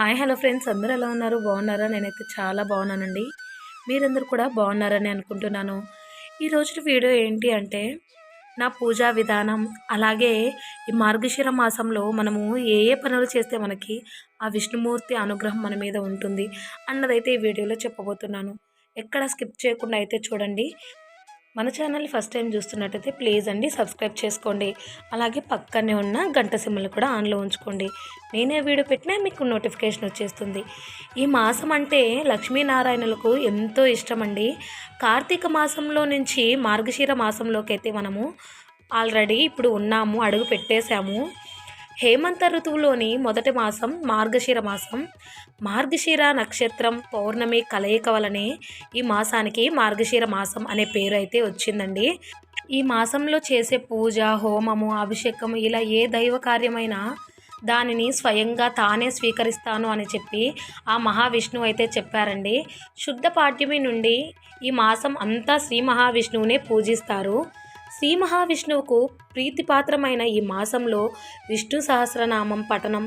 Hi hello friends. అందరూ ఎలా ఉన్నారు? బాగున్నారా? నేనైతే చాలా బాగున్నానండి. మీరందరూ కూడా బాగున్నారని అనుకుంటున్నాను. ఈ వీడియో ఏంటి అంటే నా పూజా విధానం అలాగే ఈ మార్గశిర మాసంలో మనము ఏ ఏ పనులు చేస్తే మనకి ఆ విష్ణుమూర్తి అనుగ్రహం మన మీద ఉంటుంది అన్నదైతే ఈ వీడియోలో చెప్పబోతున్నాను. ఎక్కడ స్కిప్ చేయకుండా అయితే చూడండి. మన ఛానల్ ఫస్ట్ టైం చూస్తున్నట్టయితే ప్లీజ్ అండి సబ్స్క్రైబ్ చేసుకోండి. అలాగే పక్కనే ఉన్న గంట సిమ్మలు కూడా ఆన్లో ఉంచుకోండి. నేనే వీడియో పెట్టినా మీకు నోటిఫికేషన్ వచ్చేస్తుంది. ఈ మాసం అంటే లక్ష్మీనారాయణులకు ఎంతో ఇష్టం అండి కార్తీక మాసంలో నుంచి మార్గశీర మాసంలోకి అయితే మనము ఆల్రెడీ ఇప్పుడు ఉన్నాము అడుగు పెట్టేశాము. హేమంత ఋతువులోని మొదటి మాసం మార్గశిర మాసం. మార్గశిర నక్షత్రం పౌర్ణమి కలయిక వలనే ఈ మాసానికి మార్గశిర మాసం అనే పేరు అయితే వచ్చిందండి. ఈ మాసంలో చేసే పూజ హోమము అభిషేకము ఇలా ఏ దైవ కార్యమైనా దానిని స్వయంగా తానే స్వీకరిస్తాను అని చెప్పి ఆ మహావిష్ణువు అయితే చెప్పారండి. శుద్ధ పాఠ్యమి నుండి ఈ మాసం అంతా శ్రీ మహావిష్ణువునే పూజిస్తారు. శ్రీ మహావిష్ణువుకు ప్రీతిపాత్రమైన ఈ మాసంలో విష్ణు సహస్రనామం పఠనం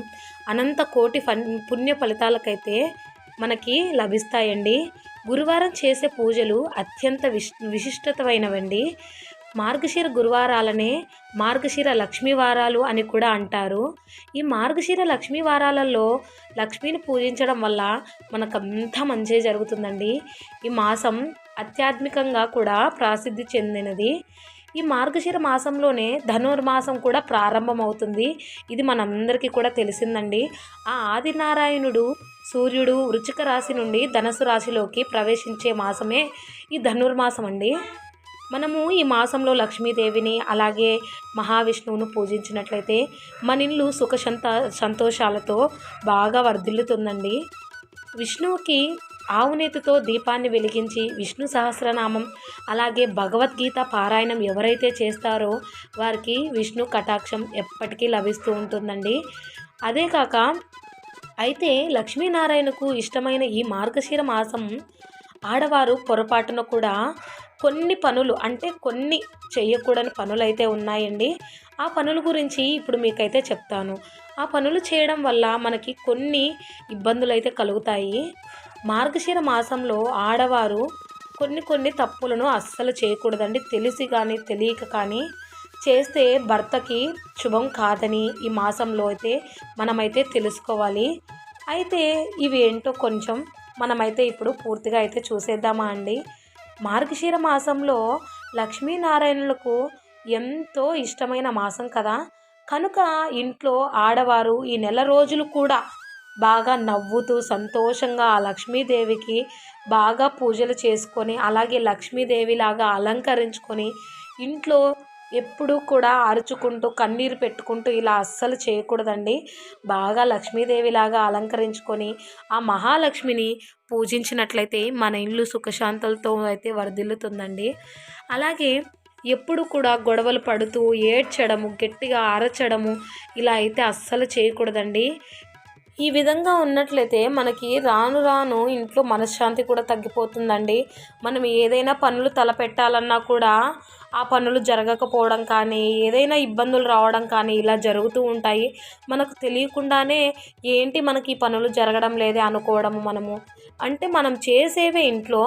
అనంత కోటి ఫన్ పుణ్య ఫలితాలకైతే మనకి లభిస్తాయండి. గురువారం చేసే పూజలు అత్యంత విశ్ విశిష్టతమైనవండి. మార్గశిర గురువారాలనే మార్గశిర లక్ష్మీ వారాలు అని కూడా అంటారు. ఈ మార్గశిర లక్ష్మీ వారాలలో లక్ష్మిని పూజించడం వల్ల మనకంతా మంచి జరుగుతుందండి. ఈ మాసం ఆధ్యాత్మికంగా కూడా ప్రసిద్ధి చెందినది. ఈ మార్గశిర మాసంలోనే ధనుర్మాసం కూడా ప్రారంభమవుతుంది. ఇది మనందరికీ కూడా తెలిసిందండి. ఆ ఆదినారాయణుడు సూర్యుడు వృచ్చిక రాశి నుండి ధనసు రాశిలోకి ప్రవేశించే మాసమే ఈ ధనుర్మాసం అండి మనము ఈ మాసంలో లక్ష్మీదేవిని అలాగే మహావిష్ణువును పూజించినట్లయితే మన ఇల్లు సుఖ సంత సంతోషాలతో బాగా వర్ధిల్లుతుందండి. విష్ణువుకి ఆవునేతితో దీపాన్ని వెలిగించి విష్ణు సహస్రనామం అలాగే భగవద్గీత పారాయణం ఎవరైతే చేస్తారో వారికి విష్ణు కటాక్షం ఎప్పటికీ లభిస్తూ ఉంటుందండి. అదే కాక అయితే లక్ష్మీనారాయణకు ఇష్టమైన ఈ మార్గశిర మాసం ఆడవారు పొరపాటున కూడా కొన్ని పనులు అంటే కొన్ని చేయకూడని పనులు అయితే ఉన్నాయండి. ఆ పనుల గురించి ఇప్పుడు మీకైతే చెప్తాను. ఆ పనులు చేయడం వల్ల మనకి కొన్ని ఇబ్బందులు అయితే కలుగుతాయి. మార్గశిర మాసంలో ఆడవారు కొన్ని కొన్ని తప్పులను అస్సలు చేయకూడదండి. తెలిసి కానీ తెలియక కానీ చేస్తే భర్తకి శుభం కాదని ఈ మాసంలో అయితే మనమైతే తెలుసుకోవాలి. అయితే ఇవి ఏంటో కొంచెం మనమైతే ఇప్పుడు పూర్తిగా అయితే చూసేద్దామా అండి. మార్గశిర మాసంలో లక్ష్మీనారాయణులకు ఎంతో ఇష్టమైన మాసం కదా. కనుక ఇంట్లో ఆడవారు ఈ నెల రోజులు కూడా బాగా నవ్వుతూ సంతోషంగా ఆ లక్ష్మీదేవికి బాగా పూజలు చేసుకొని అలాగే లక్ష్మీదేవిలాగా అలంకరించుకొని ఇంట్లో ఎప్పుడూ కూడా అరుచుకుంటూ కన్నీరు పెట్టుకుంటూ ఇలా అస్సలు చేయకూడదండి. బాగా లక్ష్మీదేవిలాగా అలంకరించుకొని ఆ మహాలక్ష్మిని పూజించినట్లయితే మన ఇల్లు సుఖశాంతులతో అయితే వరదిల్లుతుందండి అలాగే ఎప్పుడు కూడా గొడవలు పడుతూ ఏడ్చడము గట్టిగా అరచడము ఇలా అయితే అస్సలు చేయకూడదండి. ఈ విధంగా ఉన్నట్లయితే మనకి రాను రాను ఇంట్లో మనశ్శాంతి కూడా తగ్గిపోతుందండి. మనం ఏదైనా పనులు తలపెట్టాలన్నా కూడా ఆ పనులు జరగకపోవడం కానీ ఏదైనా ఇబ్బందులు రావడం కానీ ఇలా జరుగుతూ ఉంటాయి. మనకు తెలియకుండానే ఏంటి మనకి ఈ పనులు జరగడం లేదే అనుకోవడము మనము. అంటే మనం చేసేవే ఇంట్లో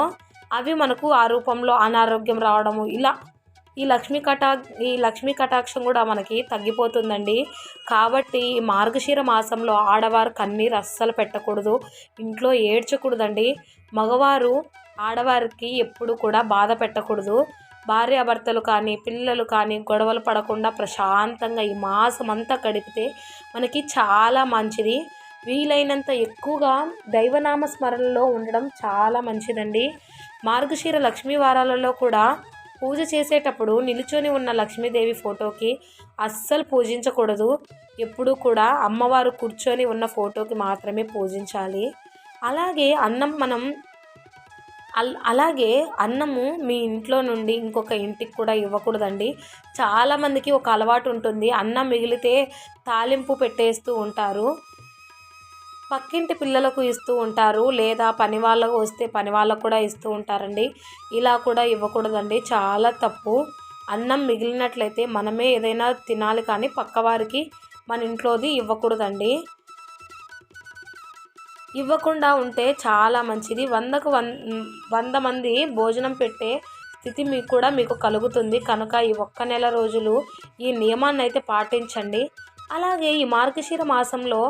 అవి మనకు ఆ రూపంలో అనారోగ్యం రావడము ఇలా ఈ లక్ష్మీ కటా ఈ లక్ష్మీ కటాక్షం కూడా మనకి తగ్గిపోతుందండి. కాబట్టి ఈ మార్గశీర మాసంలో ఆడవారు కన్నీరు అస్సలు పెట్టకూడదు. ఇంట్లో ఏడ్చకూడదండి. మగవారు ఆడవారికి ఎప్పుడు కూడా బాధ పెట్టకూడదు. భార్యాభర్తలు కానీ పిల్లలు కానీ గొడవలు పడకుండా ప్రశాంతంగా ఈ మాసం అంతా గడిపితే మనకి చాలా మంచిది. వీలైనంత ఎక్కువగా దైవనామ స్మరణలో ఉండడం చాలా మంచిదండి. మార్గశీర లక్ష్మీ వారాలలో కూడా పూజ చేసేటప్పుడు నిలుచొని ఉన్న లక్ష్మీదేవి ఫోటోకి అస్సలు పూజించకూడదు. ఎప్పుడూ కూడా అమ్మవారు కూర్చొని ఉన్న ఫోటోకి మాత్రమే పూజించాలి. అలాగే అన్నం మనం అల్ అలాగే అన్నము మీ ఇంట్లో నుండి ఇంకొక ఇంటికి కూడా ఇవ్వకూడదండి. చాలామందికి ఒక అలవాటు ఉంటుంది. అన్నం మిగిలితే తాలింపు పెట్టేస్తూ ఉంటారు. పక్కింటి పిల్లలకు ఇస్తూ ఉంటారు లేదా పని వాళ్ళకు వస్తే పని వాళ్ళకు కూడా ఇస్తూ ఉంటారండి. ఇలా కూడా ఇవ్వకూడదండి. చాలా తప్పు. అన్నం మిగిలినట్లయితే మనమే ఏదైనా తినాలి కానీ పక్కవారికి మన ఇంట్లోది ఇవ్వకూడదండి. ఇవ్వకుండా ఉంటే చాలా మంచిది. వందకు వన్ వంద మంది భోజనం పెట్టే స్థితి మీకు కూడా మీకు కలుగుతుంది. కనుక ఈ ఒక్క నెల రోజులు ఈ నియమాన్ని అయితే పాటించండి. అలాగే ఈ మార్గశిర మాసంలో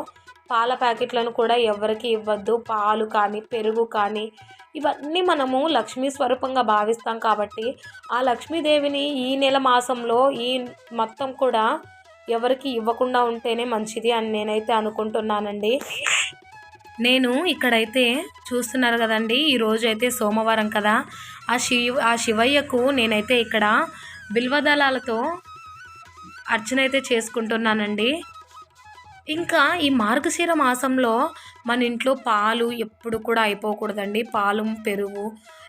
పాల ప్యాకెట్లను కూడా ఎవరికి ఇవ్వద్దు. పాలు కానీ పెరుగు కానీ ఇవన్నీ మనము లక్ష్మీ స్వరూపంగా భావిస్తాం కాబట్టి ఆ లక్ష్మీదేవిని ఈ నెల మాసంలో ఈ మొత్తం కూడా ఎవరికి ఇవ్వకుండా ఉంటేనే మంచిది అని నేనైతే అనుకుంటున్నానండి. నేను ఇక్కడైతే చూస్తున్నారు కదండి ఈరోజు అయితే సోమవారం కదా. ఆ శివ ఆ శివయ్యకు నేనైతే ఇక్కడ బిల్వదళాలతో అర్చన అయితే చేసుకుంటున్నానండి. ఇంకా ఈ మార్గశిర మాసంలో మన ఇంట్లో పాలు ఎప్పుడు కూడా అయిపోకూడదండి. పాలు పెరుగు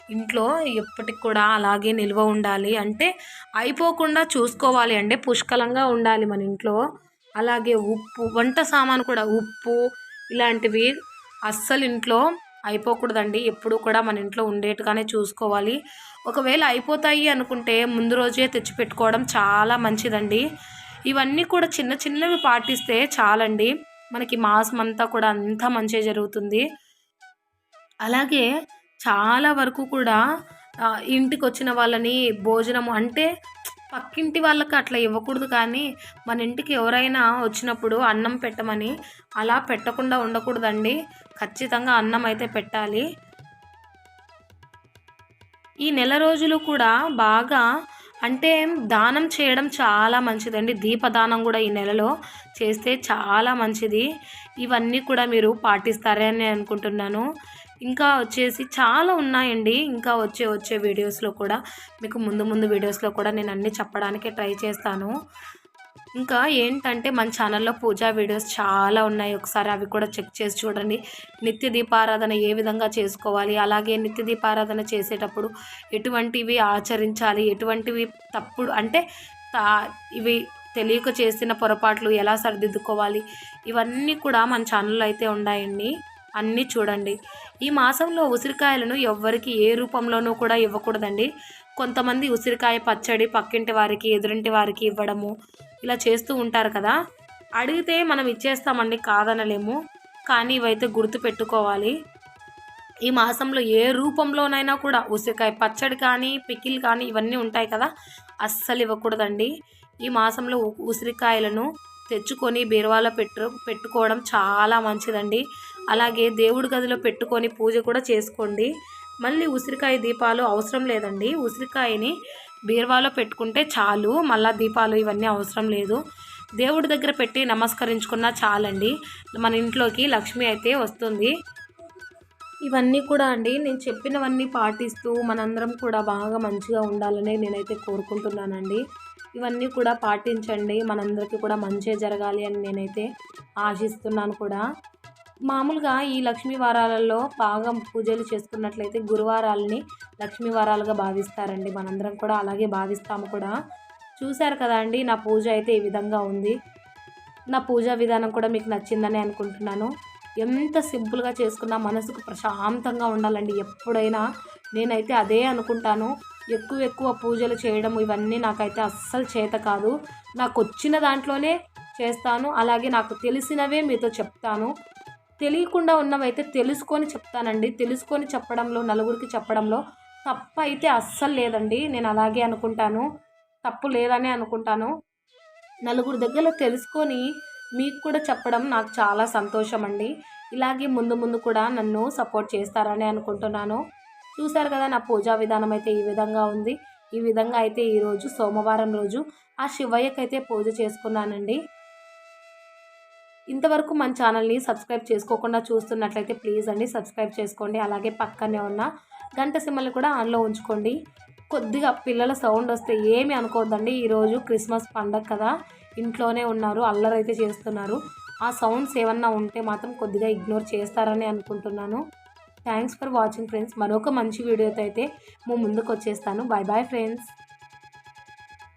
ఇంట్లో ఎప్పటికి కూడా అలాగే నిల్వ ఉండాలి. అంటే అయిపోకుండా చూసుకోవాలి అంటే పుష్కలంగా ఉండాలి మన ఇంట్లో. అలాగే ఉప్పు వంట సామాను కూడా ఉప్పు ఇలాంటివి అస్సలు ఇంట్లో అయిపోకూడదండి. ఎప్పుడు కూడా మన ఇంట్లో ఉండేట్టుగానే చూసుకోవాలి. ఒకవేళ అయిపోతాయి అనుకుంటే ముందు రోజే తెచ్చిపెట్టుకోవడం చాలా మంచిదండి. ఇవన్నీ కూడా చిన్న చిన్నవి పాటిస్తే చాలండి. మనకి మాసం అంతా కూడా అంతా మంచిగా జరుగుతుంది. అలాగే చాలా వరకు కూడా ఇంటికి వచ్చిన వాళ్ళని భోజనం అంటే పక్కింటి వాళ్ళకి అట్లా ఇవ్వకూడదు కానీ మన ఇంటికి ఎవరైనా వచ్చినప్పుడు అన్నం పెట్టమని అలా పెట్టకుండా ఉండకూడదండి. ఖచ్చితంగా అన్నం అయితే పెట్టాలి. ఈ నెల రోజులు కూడా బాగా అంటే దానం చేయడం చాలా మంచిదండి. దీపదానం కూడా ఈ నెలలో చేస్తే చాలా మంచిది. ఇవన్నీ కూడా మీరు పాటిస్తారని అనుకుంటున్నాను. ఇంకా వచ్చేసి చాలా ఉన్నాయండి. ఇంకా వచ్చే వచ్చే వీడియోస్లో కూడా మీకు ముందు ముందు వీడియోస్లో కూడా నేను అన్నీ చెప్పడానికి ట్రై చేస్తాను. ఇంకా ఏంటంటే మన ఛానల్లో పూజా వీడియోస్ చాలా ఉన్నాయి. ఒకసారి అవి కూడా చెక్ చేసి చూడండి. నిత్య దీపారాధన ఏ విధంగా చేసుకోవాలి? అలాగే నిత్య దీపారాధన చేసేటప్పుడు ఎటువంటివి ఆచరించాలి? ఎటువంటివి తప్పుడు అంటే ఇవి తెలియక చేసిన పొరపాట్లు ఎలా సరిదిద్దుకోవాలి? ఇవన్నీ కూడా మన ఛానల్లో అయితే ఉన్నాయండి. అన్నీ చూడండి. ఈ మాసంలో ఉసిరికాయలను ఎవ్వరికి ఏ రూపంలోనూ కూడా ఇవ్వకూడదండి. కొంతమంది ఉసిరికాయ పచ్చడి పక్కింటి వారికి ఎదురింటి వారికి ఇవ్వడము ఇలా చేస్తూ ఉంటారు కదా. అడిగితే మనం ఇచ్చేస్తామండి కాదనలేము. కానీ ఇవైతే గుర్తు పెట్టుకోవాలి. ఈ మాసంలో ఏ రూపంలోనైనా కూడా ఉసిరికాయ పచ్చడి కానీ పికిల్ కానీ ఇవన్నీ ఉంటాయి కదా. అస్సలు ఇవ్వకూడదండి. ఈ మాసంలో ఉసిరికాయలను తెచ్చుకొని బీరువాలో పెట్టు పెట్టుకోవడం చాలా మంచిదండి. అలాగే దేవుడి గదిలో పెట్టుకొని పూజ కూడా చేసుకోండి. మళ్ళీ ఉసిరికాయ దీపాలు అవసరం లేదండి. ఉసిరికాయని బీరువాలో పెట్టుకుంటే చాలు. మళ్ళీ దీపాలు ఇవన్నీ అవసరం లేదు. దేవుడి దగ్గర పెట్టి నమస్కరించుకున్నా చాలండి. మన ఇంట్లోకి లక్ష్మి అయితే వస్తుంది. ఇవన్నీ కూడా అండి నేను చెప్పినవన్నీ పాటిస్తూ మనందరం కూడా బాగా మంచిగా ఉండాలని నేనైతే కోరుకుంటున్నానండి. ఇవన్నీ కూడా పాటించండి. మనందరికీ కూడా మంచి జరగాలి అని నేనైతే ఆశిస్తున్నాను కూడా. మామూలుగా ఈ లక్ష్మీ వారాలలో బాగా పూజలు చేసుకున్నట్లయితే గురువారాలని లక్ష్మీ వారాలుగా భావిస్తారండి. మనందరం కూడా అలాగే భావిస్తాము కూడా. చూశారు కదా అండి నా పూజ అయితే ఈ విధంగా ఉంది. నా పూజా విధానం కూడా మీకు నచ్చిందని అనుకుంటున్నాను. ఎంత సింపుల్గా చేసుకున్నా మనసుకు ప్రశాంతంగా ఉండాలండి. ఎప్పుడైనా నేనైతే అదే అనుకుంటాను. ఎక్కువ ఎక్కువ పూజలు చేయడం ఇవన్నీ నాకైతే అస్సలు చేత కాదు. నాకు వచ్చిన దాంట్లోనే చేస్తాను. అలాగే నాకు తెలిసినవే మీతో చెప్తాను. తెలియకుండా ఉన్నవైతే తెలుసుకొని చెప్తానండి. తెలుసుకొని చెప్పడంలో నలుగురికి చెప్పడంలో తప్పు అయితే అస్సలు లేదండి. నేను అలాగే అనుకుంటాను. తప్పు లేదని అనుకుంటాను. నలుగురు దగ్గర తెలుసుకొని మీకు కూడా చెప్పడం నాకు చాలా సంతోషం అండి ఇలాగే ముందు ముందు కూడా నన్ను సపోర్ట్ చేస్తారని అనుకుంటున్నాను. చూశారు కదా నా పూజా విధానం అయితే ఈ విధంగా ఉంది. ఈ విధంగా అయితే ఈరోజు సోమవారం రోజు ఆ శివయ్యకైతే పూజ చేసుకున్నానండి. ఇంతవరకు మన ఛానల్ని సబ్స్క్రైబ్ చేసుకోకుండా చూస్తున్నట్లయితే ప్లీజ్ అండి సబ్స్క్రైబ్ చేసుకోండి. అలాగే పక్కనే ఉన్న గంట సిమ్మల్ని కూడా ఆన్లో ఉంచుకోండి. కొద్దిగా పిల్లల సౌండ్ వస్తే ఏమి అనుకోవద్దండి ఈరోజు క్రిస్మస్ పండగ కదా ఇంట్లోనే ఉన్నారు అల్లరైతే చేస్తున్నారు. ఆ సౌండ్స్ ఏమన్నా ఉంటే మాత్రం కొద్దిగా ఇగ్నోర్ చేస్తారని అనుకుంటున్నాను. Thanks for watching friends. మరొక మంచి వీడియోతో అయితే ముందుకు వచ్చేస్తాను. Bye bye friends.